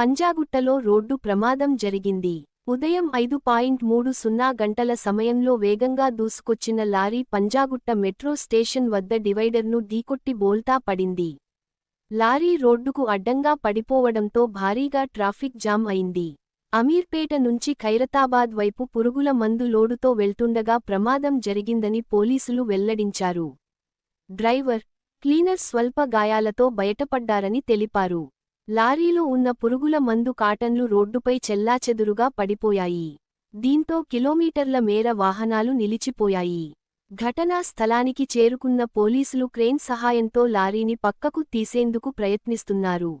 పంజాగుట్టలో road ప్రమాదం జరిగింది. ఉదయం ఐదు పాయింట్ మూడు సున్నా గంటల సమయంలో వేగంగా దూసుకొచ్చిన లారీ పంజాగుట్ట మెట్రో స్టేషన్ వద్ద డివైడర్ను ఢీకొట్టి బోల్తా పడింది. లారీ రోడ్డుకు అడ్డంగా పడిపోవడంతో భారీగా ట్రాఫిక్ జామ్ అయింది. అమీర్పేట నుంచి ఖైరతాబాద్ వైపు పురుగుల మందు లోడుతో వెళ్తుండగా ప్రమాదం జరిగిందని పోలీసులు వెల్లడించారు. డ్రైవర్ క్లీనర్ స్వల్ప గాయాలతో బయటపడ్డారని తెలిపారు. లారీలో ఉన్న పురుగుల మందు కాటన్లు రోడ్డుపై చెల్లాచెదురుగా పడిపోయాయి. దీంతో కిలోమీటర్ల మేర వాహనాలు నిలిచిపోయాయి. ఘటనా స్థలానికి చేరుకున్న పోలీసులు క్రేన్ సహాయంతో లారీని పక్కకు తీసేందుకు ప్రయత్నిస్తున్నారు.